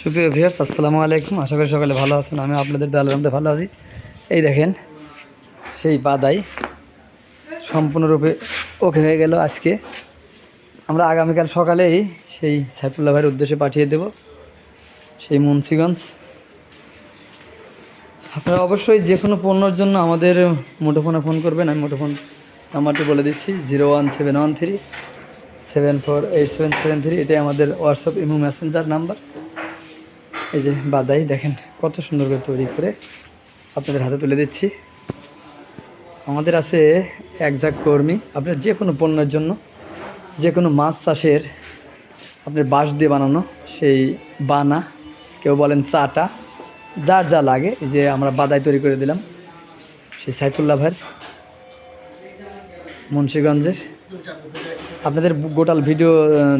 সুপ্রিয় ভিউয়ার্স আসসালামু আলাইকুম। আশা করি সকালে ভালো আছেন আমি আপনাদের মধ্যে ভালো আছি। এই দেখেন, সেই বাদাই সম্পূর্ণরূপে ওকে হয়ে গেল আজকে। আমরা আগামীকাল সকালেই সেই সাইফুল্লাহ ভাইয়ের উদ্দেশ্যে পাঠিয়ে দেব, সেই মুন্সিগঞ্জ। আপনারা অবশ্যই যে কোনো পণ্যর জন্য আমাদের মুঠোফোনে ফোন করবেন, আমি মুঠোফোন নাম্বারটি বলে দিচ্ছি, zero one seven one three, seven four eight seven seven three, এটাই আমাদের হোয়াটসঅ্যাপ ইমো মেসেঞ্জার নাম্বার। এই যে বাদাই, দেখেন কত সুন্দর করে তৈরি করে আপনাদের হাতে তুলে দিচ্ছি। আমাদের আছে একজাক কর্মী, আপনার যে কোনো পণ্যের জন্য, যে কোনো মাছ চাষের আপনার বাঁশ দিয়ে বানানো সেই বানা, কেউ বলেন চাটা, যার যা লাগে, এই যে আমরা বাদাই তৈরি করে দিলাম সেই সাইফুল্লাহ ভাইয়ের, মুন্সীগঞ্জের। আপনাদের গোটাল ভিডিও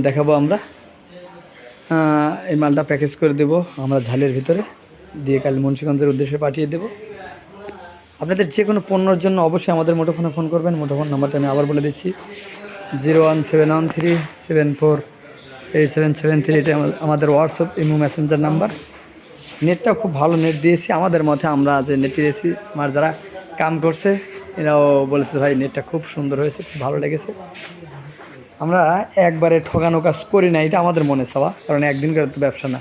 দেখাবো আমরা। এই মালটা প্যাকেজ করে দেব আমরা ঝালের ভিতরে। দিয়ে কাল মুন্সীগঞ্জের উদ্দেশ্যে পাঠিয়ে দেব। আপনাদের যে কোনো পণ্যর জন্য অবশ্যই আমাদের মুঠোফোনে ফোন করবেন। মুঠোফোন নাম্বারটা আমি আবার বলে দিচ্ছি। Zero one seven one three seven four eight seven seven three এটা আমাদের হোয়াটসঅ্যাপ ইমো মেসেঞ্জার নাম্বার। নেটটা খুব ভালো নেট দিয়েছি। আমাদের মতে আমরা যে নেট দিয়েছি আমার যারা কাম করছে এরাও বলেছে, ভাই, নেটটা খুব সুন্দর হয়েছে, খুব ভালো লেগেছে। আমরা একবারে ঠকানো কাজ করি না, এটা আমাদের মনে চাওয়া, কারণ একদিনকার তো ব্যবসা না।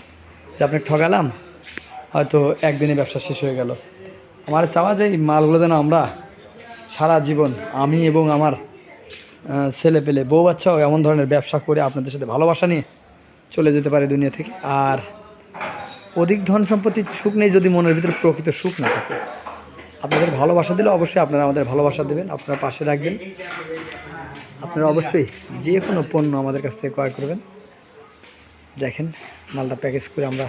যে আপনি ঠকালাম হয়তো একদিনে ব্যবসা শেষ হয়ে গেল। আমার চাওয়া যে এই মালগুলো যেন আমরা সারা জীবন, আমি এবং আমার ছেলে পেলে, বউ বাচ্চাও এমন ধরনের ব্যবসা করে আপনাদের সাথে ভালোবাসা নিয়ে চলে যেতে পারে দুনিয়া থেকে। আর অধিক ধন সম্পত্তির সুখ নেই যদি মনের ভিতরে প্রকৃত সুখ না থাকে। আপনাদের ভালোবাসা দিলে অবশ্যই আপনারা আমাদের ভালোবাসা দেবেন, আপনারা পাশে রাখবেন। আপনারা অবশ্যই যে কোনো পণ্য আমাদের কাছ থেকে ক্রয় করবেন। দেখেন, মালটা প্যাকেজ করে আমরা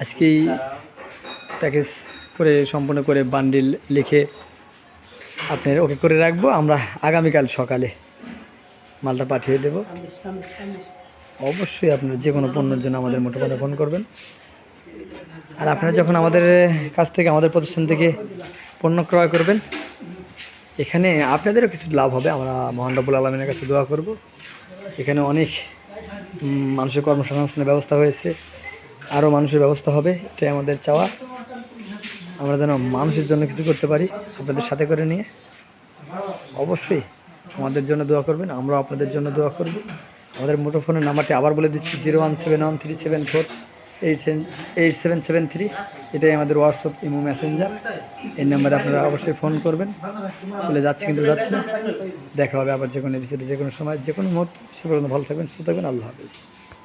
আজকেই প্যাকেজ করে সম্পূর্ণ করে বান্ডিল লিখে আপনার ওকে করে রাখব। আমরা আগামীকাল সকালে মালটা পাঠিয়ে দেব। অবশ্যই আপনারা যে কোনো পণ্যের জন্য আমাদের মোটামুটি ফোন করবেন। আর আপনারা যখন আমাদের কাছ থেকে, আমাদের প্রতিষ্ঠান থেকে পণ্য ক্রয় করবেন, এখানে আপনাদেরও কিছু লাভ হবে। আমরা মহান রব্বুল আলমিনের কাছে দোয়া করব। এখানে অনেক মানুষের কর্মসংস্থানের ব্যবস্থা হয়েছে। আরও মানুষের ব্যবস্থা হবে, এটাই আমাদের চাওয়া। আমরা যেন মানুষের জন্য কিছু করতে পারি, আপনাদের সাথে করে নিয়ে। অবশ্যই আমাদের জন্য দোয়া করবেন, আমরাও আপনাদের জন্য দোয়া করব। আমাদের মুঠোফোনের নাম্বারটি আবার বলে দিচ্ছি, zero one seven one three seven four. Eight seven eight seven seven three এটাই আমাদের হোয়াটসঅ্যাপ ইমো মেসেঞ্জার এই নাম্বারে আপনারা অবশ্যই ফোন করবেন। চলে যাচ্ছে কিন্তু যাচ্ছে না। দেখা হবে আবার যে কোনো এপিসোডে যে কোনো সময় যে কোনো মুহূর্তে। সে পর্যন্ত ভালো থাকবেন, সুস্থ থাকবেন। আল্লাহ হাফিজ।